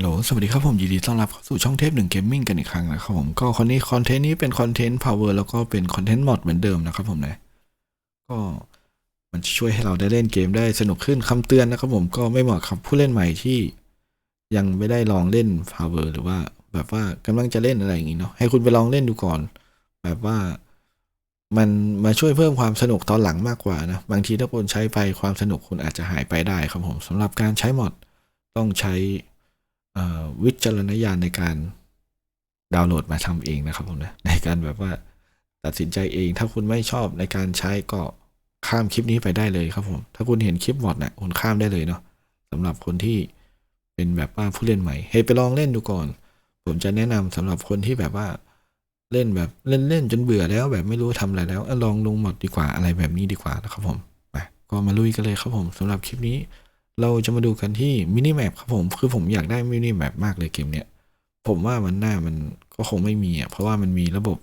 โหลสวัสดีครับผมยินดีต้อนรับเข้าสู่ช่องเทพหนึ่งเกมมิ่งกันอีกครั้งนะครับผมก็คอนนี้คอนเทนต์นี้เป็นคอนเทนต์ power แล้วก็เป็นคอนเทนต์ mod เหมือนเดิมนะครับผมนะก็มันจะช่วยให้เราได้เล่นเกมได้สนุกขึ้นคำเตือนนะครับผมก็ไม่เหมาะกับผู้เล่นใหม่ที่ยังไม่ได้ลองเล่น power หรือว่าแบบว่ากำลังจะเล่นอะไรอย่างงี้เนาะให้คุณไปลองเล่นดูก่อน แบบว่ามันมาช่วยเพิ่มความสนุกตอนหลังมากกว่านะบางทีถ้าคุณใช้ไปความสนุกคุณอาจจะหายไปได้ครับผมสำหรับการใช้ mod ต้องใช้ วิจารณญาณในการดาวน์โหลดมาทำเองนะครับผมนะในการแบบว่าตัดสินใจเอง ถ้าคุณไม่ชอบในการใช้ก็ข้ามคลิปนี้ไปได้เลยครับผม ถ้าคุณเห็นคลิปหมดนะ่ะคุณข้ามได้เลยเนาะสำหรับคนที่เป็นแบบว่าผู้เล่นใหม่ให้ไปลองเล่นดูก่อน ผมจะแนะนำสำหรับคนที่แบบว่าเล่นแบบเล่นเล่นจนเบื่อแล้วแบบไม่รู้ทำอะไรแล้วอลองลงหมดดีกว่าอะไรแบบนี้ดีกว่านะครับผมไปก็มาลุยกันเลยครับผมสำหรับคลิปนี้ เราจะมาดูกันที่มินิแมปครับผมคือผมอยากได้มินิแมปมากเลยเกมเนี้ยผมว่ามันหน้ามันก็คงไม่มีอะเพราะว่ามันมีระบบ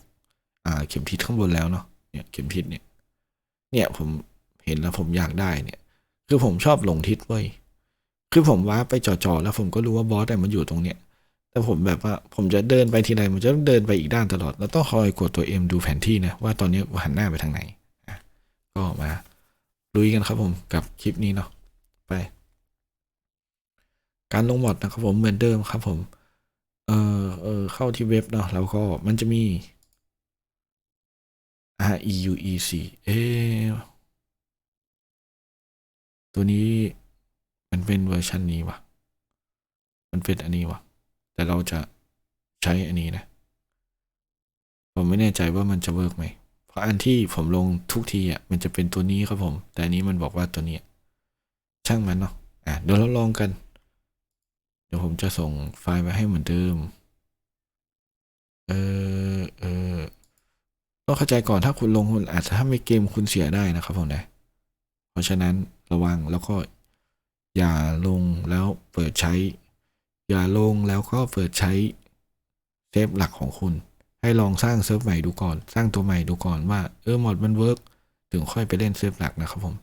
อ่าเข็มทิศข้างบนแล้วเนาะเนี่ยเข็มทิศเนี่ย เนี่ยผมเห็นแล้วผมอยากได้เนี่ย คือผมชอบหลงทิศเว้ยคือผมว้าไปจ่อๆแล้วผมก็รู้ว่าบอสแต่มันอยู่ตรงเนี้ยแต่ผมแบบว่าผมจะเดินไปทีไรมันจะต้องเดินไปอีกด้านตลอด แล้วต้องคอยกดตัวเอ็มดูแผนที่นะว่าตอนนี้หันหน้าไปทางไหนก็มาลุยกันครับผมกับคลิปนี้เนาะไป การลงมอดนะครับผมเหมือนเดิมครับผม เออเออเข้าที่เว็บเนาะแล้วก็มันจะมี R E U E C เออตัวนี้มันเป็นเวอร์ชันนี้วะมันเป็นอันนี้วะแต่เราจะใช้อันนี้นะ ผมไม่แน่ใจว่ามันจะเวิร์กไหม เพราะอันที่ผมลงทุกทีอะมันจะเป็นตัวนี้ครับผม แต่อันนี้มันบอกว่าตัวนี้ ช่างมันเนาะอะเดี๋ยวเราลองกัน เดี๋ยวผมจะส่งไฟล์ไปให้เหมือนเดิม เออเออต้องเข้าใจก่อนถ้าคุณลงคุณอาจจะทำให้เกมคุณเสียได้นะครับผมนะ เพราะฉะนั้นระวังแล้วก็อย่าลงแล้วเปิดใช้ อย่าลงแล้วก็เปิดใช้เซฟหลักของคุณ ให้ลองสร้างเซิร์ฟใหม่ดูก่อน สร้างตัวใหม่ดูก่อนว่าเออมอดมันเวิร์กถึงค่อยไปเล่นเซฟหลักนะครับผม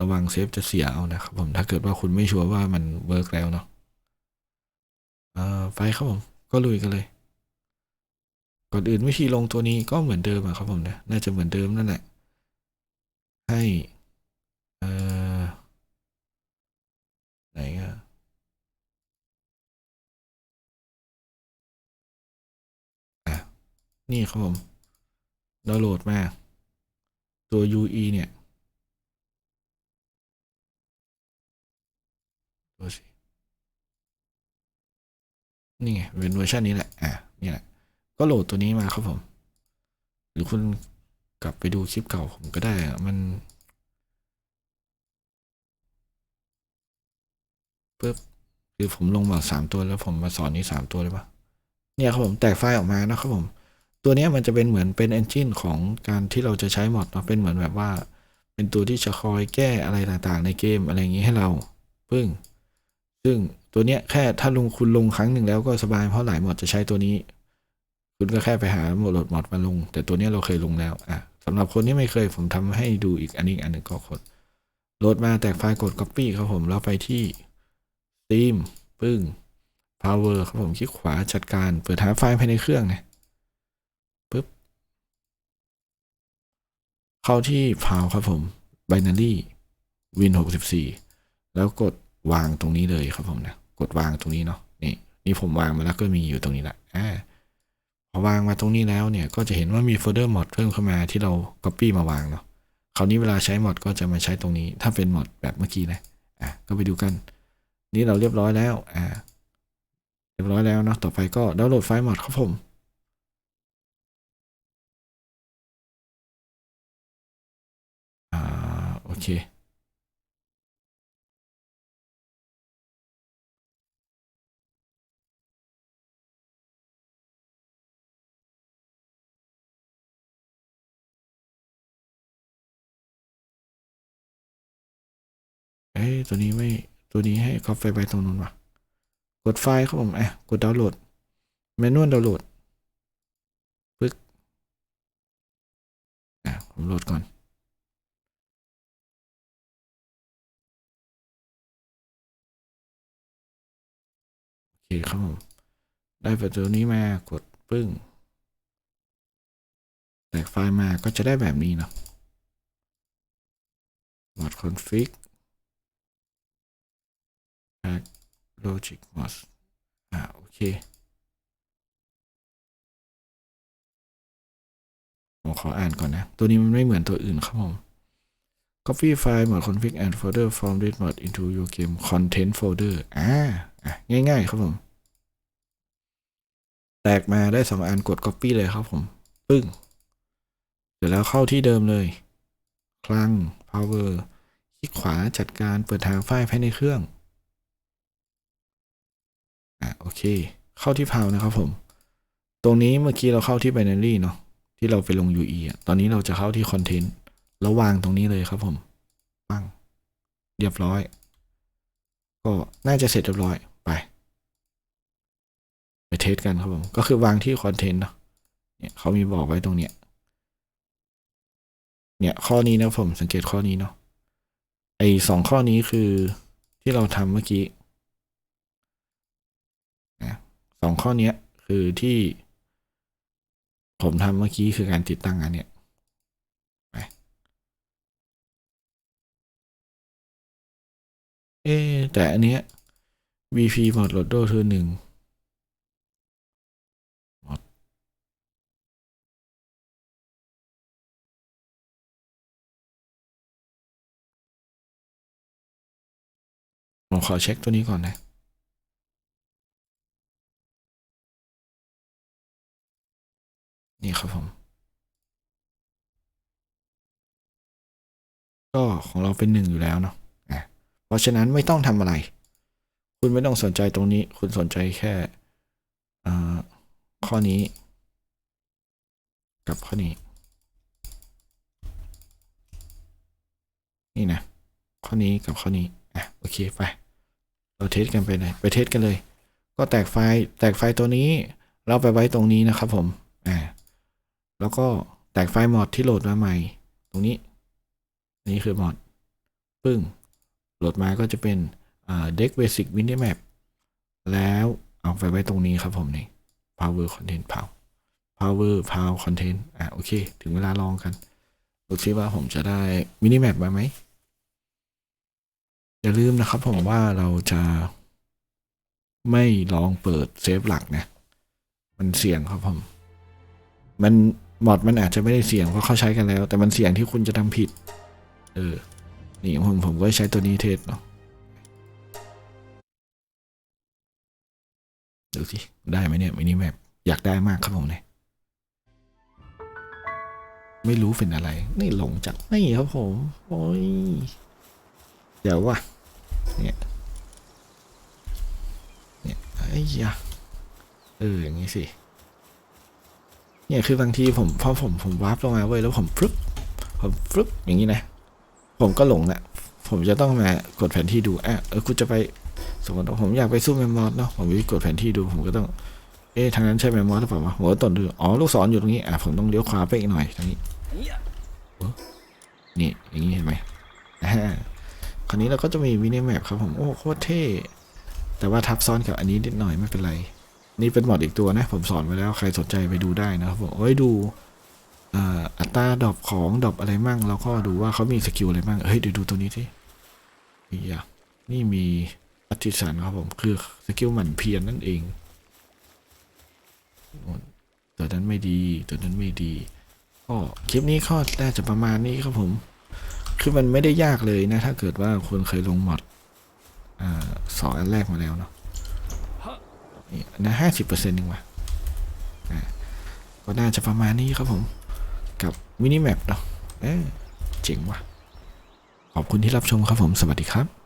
ระวังเซฟจะเสียเอานะครับผมถ้าเกิดว่าคุณไม่ชัวร์ว่ามันเวิร์กแล้วเนาะ อ่อไปครับผมก็ลุยกันเลย ก่อนอื่นวิธีลงตัวนี้ก็เหมือนเดิมอะครับผมนะน่าจะเหมือนเดิมนั่นแหละ ให้เอ่อไหนอะอะนี่ครับผมดาวน์โหลดมาตัว UE เนี่ยดูสิ นี่ไงเป็นเวอร์ชันนี้แหละอะนี่แหละก็โหลดตัวนี้มาครับผม หรือคุณกลับไปดูคลิปเก่าผมก็ได้มันปึ๊บคือผมลงมาสามตัวแล้วผมมาสอนนี้สามตัวเลยปะเนี่ยครับผมแตกไฟล์ออกมานะครับผม ตัวนี้มันจะเป็นเหมือนเป็น engine ของการที่เราจะใช้มอดเนาะเป็นเหมือนแบบว่า เป็นตัวที่จะคอยแก้อะไรต่างๆ ในเกมอะไรอย่างนี้ให้เราปึ้ง ซึ่งตัวเนี้ยแค่ถ้าลงคุณลงครั้งหนึ่งแล้วก็สบายเพราะหลายหมดจะใช้ตัวนี้ คุณก็แค่ไปหาโหลดหมดมาลง แต่ตัวเนี้ยเราเคยลงแล้วอะสำหรับคนที่ไม่เคยผมทำให้ดูอีกอันนี้อีกอันหนึ่งก็กดโหลดมาแตกไฟล์กด copy ครับผมแล้วไปที่ Steam ปึ้ง power ครับผมคลิกขวาจัดการเปิดหาไฟล์ภายในเครื่องเนี่ยปึ๊บเข้าที่ file ครับผม binary win 64 แล้วกด วางตรงนี้เลยครับผมนะ กดวางตรงนี้เนาะนี่นี่ผมวางมาแล้วก็มีอยู่ตรงนี้แหละอ่าพอวางมาตรงนี้แล้วเนี่ยก็จะเห็นว่ามีโฟลเดอร์มอดเพิ่มเข้ามาที่เรา copy มาวางเนาะคราวนี้เวลาใช้มอดก็จะมาใช้ตรงนี้ ถ้าเป็นมอดแบบเมื่อกี้นะอะก็ไปดูกัน นี่เราเรียบร้อยแล้วอ่าเรียบร้อยแล้วเนาะต่อไปก็ดาวน์โหลดไฟล์มอดครับผมอ่าโอเค อ้ยตัวนี้ไม่ตัวนี้ให้คอปไปไปตรงนู้นว่ะ กดไฟล์ครับผมอะกดดาวน์โหลดเมนูดาวน์โหลดปึ๊กอะผมโหลดก่อนโอเคครับผมได้ประตูนี้มากดปึ้งแตกไฟล์มาก็จะได้แบบนี้เนาะ mod config pack logic mod อ่าโอเค ผมขออ่านก่อนนะ ตัวนี้มันไม่เหมือนตัวอื่นครับผม copy file mod config and folder from this mod into your game content folder อ่าอะง่าย ๆ ครับผม แตกมาได้สองอันกด copy เลยครับผมปึ้งเสร็จแล้วเข้าที่เดิมเลย คลัง power คลิกขวาจัดการเปิดทางไฟล์ภายในเครื่อง อะโอเค เข้าที่พาวนะครับผม ตรงนี้เมื่อกี้เราเข้าที่ binary เนาะที่เราไปลง UE อะตอนนี้เราจะเข้าที่ content แล้ววางตรงนี้เลยครับผมปังเรียบร้อย ก็น่าจะเสร็จเรียบร้อยไปไปเทสกันครับผม ก็คือวางที่ content เนาะเนี่ยเขามีบอกไว้ตรงเนี้ยเนี่ยข้อนี้นะผมสังเกตข้อนี้เนาะไอสองข้อนี้คือที่เราทำเมื่อกี้นะส องข้อเนี้ยคือที่ ผมทำเมื่อกี้คือการติดตั้งอันเนี้ยไปเอ๊แต่อันเนี้ย VP หมดโหลดโดคือหนึ่งหมดผมขอเช็คตัวนี้ก่อนนะ นี่ครับผม ก็ของเราเป็นหนึ่งอยู่แล้วเนาะอะเพราะฉะนั้นไม่ต้องทำอะไร คุณไม่ต้องสนใจตรงนี้ คุณสนใจแค่ข้อนี้ กับข้อนี้ นี่นะ ข้อนี้กับข้อนี้อะโอเคไป เราเทสกันไปเลย ไปเทสกันเลย ก็แตกไฟล์แตกไฟล์ตัวนี้ เราไปไว้ตรงนี้นะครับผมอ่า แล้วก็แตกไฟล์มอดที่โหลดมาใหม่ ตรงนี้นนี้คือมอดปึ้ง โหลดมาก็จะเป็นอ่า deck basic minimap แล้วเอาไปไว้ตรงนี้ครับผมนี่ power content power power power content อะโอเค ถึงเวลาลองกันดูซิว่าผมจะได้ minimap มาไหม อย่าลืมนะครับผมว่าเราจะไม่ลองเปิดเซฟหลักนะ มันเสี่ยงครับผม มัน มอดมันอาจจะไม่ได้เสี่ยงเพราะเขาใช้กันแล้ว แต่มันเสี่ยงที่คุณจะทำผิด เออ นี่ผมผมก็ใช้ตัวนี้เทสเนาะดูสิ ได้ไหมเนี่ยมินิแมปอยากได้มากครับผมเนี่ยไม่รู้เป็นอะไร นี่หลงจากนี่ครับผม โอ้ย เดี๋ยวว่ะเนี่ยเนี่ยไอ้ยะเอออย่างงี้สิ เนี่ยคือบางทีผมพอผมผมวาร์ปลงมาเว้ยแล้วผมฟลุ๊บผมฟลุ๊บอย่างนี้นะ ผมก็หลงอะผมจะต้องมากดแผนที่ดูอะเออกูจะไปสมมติว่าผมอยากไปสู้แมมมอสเนาะผมไปกดแผนที่ดูผมก็ต้อง เอ๊ะทางนั้นใช่แมมมอสหรือเปล่าวะผมก็ต้นดูอ๋อลูกศรออยู่ตรงนี้อะผมต้องเลี้ยวขวาไปอีกหน่อยตรงนี้นี่อย่างนี้เห็นไหมอ่าคราวนี้เราก็จะมีมินิแมปครับผมโอ้โคตรเท่แต่ว่าทับซ้อนกับอันนี้นิดหน่อยไม่เป็นไร นี่เป็นหมอดอีกตัวนะ ผมสอนไว้แล้วใครสนใจไปดูได้นะครับผมเอ้ยดูอัตราดอปของดอปอะไรมั่งแล้วก็ดูว่าเขามีสกิลอะไรมั่งเฮ้ยเดี๋ยวดูตัวนี้ที่นี่อะนี่มีอัติสันครับผมคือสกิลหมั่นเพียรนนั่นเองตัวนั้นไม่ดีตัวนั้นไม่ดีก็คลิปนี้ก็น่าจะประมาณนี้ครับผม คือมันไม่ได้ยากเลยนะ ถ้าเกิดว่าคนเคยลงมอดอสองอันแรกมาแล้วเนาะ นี่นะห้าสิบเปอร์เซ็นต์หนึ่งว่ะก็น่าจะประมาณนี้ครับผม กับมินิแมปเนาะเออเจ๋งว่ะ ขอบคุณที่รับชมครับผม สวัสดีครับ